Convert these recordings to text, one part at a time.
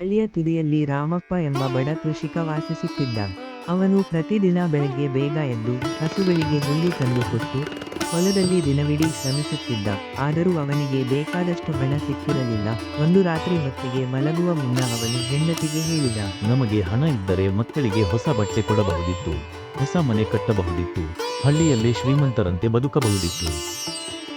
ಹಳ್ಳಿಯ ತುದಿಯಲ್ಲಿ ರಾಮಪ್ಪ ಎಂಬ ಬಡ ಕೃಷಿಕ ವಾಸಿಸುತ್ತಿದ್ದ. ಅವನು ಪ್ರತಿದಿನ ಬೆಳಗ್ಗೆ ಬೇಗ ಎದ್ದು ಹಸುಗಳಿಗೆ ಹುಲ್ಲು ತಂದು ಕೊಟ್ಟು ಹೊಲದಲ್ಲಿ ದಿನವಿಡೀ ಶ್ರಮಿಸುತ್ತಿದ್ದ. ಆದರೂ ಅವನಿಗೆ ಬೇಕಾದಷ್ಟು ಹಣ ಸಿಕ್ಕಿರಲಿಲ್ಲ. ಒಂದು ರಾತ್ರಿ ಹೊತ್ತಿಗೆ ಮಲಗುವ ಮುನ್ನ ಅವನು ಹೆಂಡತಿಗೆ ಹೇಳಿದ. ನಮಗೆ ಹಣ ಇದ್ದರೆ ಮಕ್ಕಳಿಗೆ ಹೊಸ ಬಟ್ಟೆ ಕೊಡಬಹುದಿತ್ತು. ಹೊಸ ಮನೆ ಕಟ್ಟಬಹುದಿತ್ತು. ಹಳ್ಳಿಯಲ್ಲಿ ಶ್ರೀಮಂತರಂತೆ ಬದುಕಬಹುದಿತ್ತು.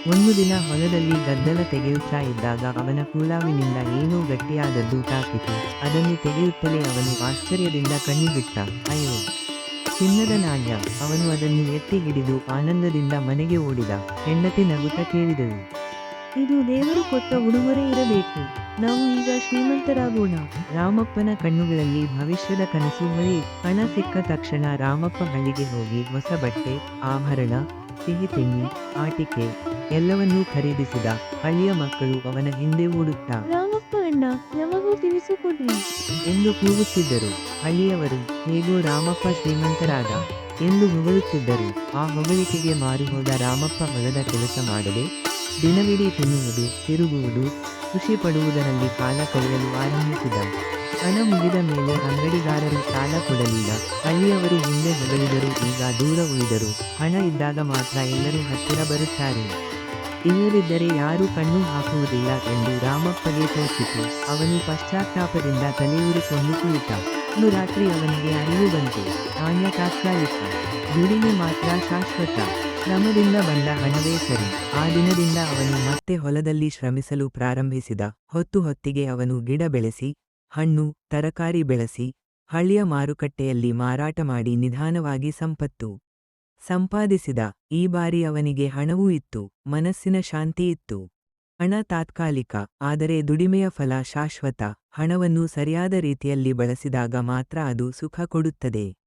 ಒಂದು ದಿನ ಹೊಲದಲ್ಲಿ ಗದ್ದಲ ತೆಗೆಯುತ್ತಾ ಇದ್ದಾಗ ಅವನ ಕೂಲಾವಿನಿಂದ ಏನೋ ಗಟ್ಟಿಯಾದದ್ದು ತಾಕಿತು ಅದನ್ನು ತೆಗೆಯುತ್ತಲೇ ಅವನು ಆಶ್ಚರ್ಯದಿಂದ ಕಣ್ಣು ಬಿಟ್ಟ ಅಯ್ಯೋ! ಚಿನ್ನದ ನಾಣ್ಯ. ಅವನು ಅದನ್ನು ಎತ್ತಿ ಹಿಡಿದು ಆನಂದದಿಂದ ಮನೆಗೆ ಓಡಿದ. ಹೆಂಡತಿ ನಗುತ್ತ ಕೇಳಿದಳು. ಇದು ದೇವರು ಕೊಟ್ಟ ಉಡುಗೊರೆ ಇರಬೇಕು. ನಾವು ಈಗ ಶ್ರೀಮಂತರಾಗೋಣ. ರಾಮಪ್ಪನ ಕಣ್ಣುಗಳಲ್ಲಿ ಭವಿಷ್ಯದ ಕನಸು ಮಳಿ ಹಣ ಸಿಕ್ಕ ತಕ್ಷಣ ರಾಮಪ್ಪ ಹಳ್ಳಿಗೆ ಹೋಗಿ ಹೊಸ ಬಟ್ಟೆ ಆಭರಣ ಸಿಹಿ ತಿಂಡಿ ಆಟಿಕೆ ಎಲ್ಲವನ್ನೂ ಖರೀದಿಸಿದ ಹಳ್ಳಿಯ ಮಕ್ಕಳು ಅವನ ಹಿಂದೆ ಓಡುತ್ತ. ರಾಮಪ್ಪ ಅಣ್ಣ ನಮಗೂ ತಿಳಿಸಿಕೊಡ್ರಿ ಎಂದು ಕೂಗುತ್ತಿದ್ದರು. ಹಳ್ಳಿಯವರು ಹೇಗೋ ರಾಮಪ್ಪ ಶ್ರೀಮಂತರಾದ ಎಂದು ಹೊಗಳುತ್ತಿದ್ದರು. ಆ ಹೊಗಳಿಕೆಗೆ ಮಾರು ಹೋದ ರಾಮಪ್ಪ ಹೊಲದ ಕೆಲಸ ಮಾಡದೆ ದಿನವಿಡೀ ತಿನ್ನುವುದು ತಿರುಗುವುದು ಖುಷಿ ಪಡುವುದರಲ್ಲಿ ಕಾಲ ಕಳೆಯಲು ಆರಂಭಿಸಿದ. ಹಣ ಮುಗಿದ ಮೇಲೆ ಅಂಗಡಿಗಾರರು ಸಾಲ ಕೊಡಲಿಲ್ಲ. ಹಳ್ಳಿಯವರು ಹಿಂದೆ ಹೊಗಳಿದರು, ಈಗ ದೂರ ಉಳಿದರು. ಹಣ ಇದ್ದಾಗ ಮಾತ್ರ ಎಲ್ಲರೂ ಹತ್ತಿರ ಬರುತ್ತಾರೆ. ಇಲ್ಲದಿದ್ದರೆ ಯಾರೂ ಕಣ್ಣು ಹಾಕುವುದಿಲ್ಲ ಎಂದು ರಾಮಪ್ಪಗೆ ತೋಚಿತು. ಅವನು ಪಶ್ಚಾತ್ತಾಪದಿಂದ ತಲೆಯೂರಿಕೊಂಡು ಕುಳಿತ. ಒಂದು ರಾತ್ರಿ ಅವನಿಗೆ ಅರಿವು ಬಂತು. ನಾಣ್ಯ ತಾತ್ಕಾಲಿಕ ದುಡಿಮೆ ಮಾತ್ರ ಶಾಶ್ವತ. ಶ್ರಮದಿಂದ ಬಂದ ಹಣವೇ ಸರಿ. ಆ ದಿನದಿಂದ ಅವನು ಮತ್ತೆ ಹೊಲದಲ್ಲಿ ಶ್ರಮಿಸಲು ಪ್ರಾರಂಭಿಸಿದ. ಹೊತ್ತು ಹೊತ್ತಿಗೆ ಅವನು ಗಿಡ ಬೆಳೆಸಿ, ಹಣ್ಣು, ತರಕಾರಿ ಬೆಳೆಸಿ, ಹಳ್ಳಿಯ ಮಾರುಕಟ್ಟೆಯಲ್ಲಿ ಮಾರಾಟ ಮಾಡಿ ನಿಧಾನವಾಗಿ ಸಂಪತ್ತು ಸಂಪಾದಿಸಿದ. ಈ ಬಾರಿ ಅವನಿಗೆ ಹಣವೂ ಇತ್ತು. ಮನಸ್ಸಿನ ಶಾಂತಿ ಇತ್ತು. ಹಣ ತಾತ್ಕಾಲಿಕ ಆದರೆ ದುಡಿಮೆಯ ಫಲ ಶಾಶ್ವತ ಹಣವನ್ನು ಸರಿಯಾದ ರೀತಿಯಲ್ಲಿ ಬಳಸಿದಾಗ ಮಾತ್ರ ಅದು ಸುಖ ಕೊಡುತ್ತದೆ.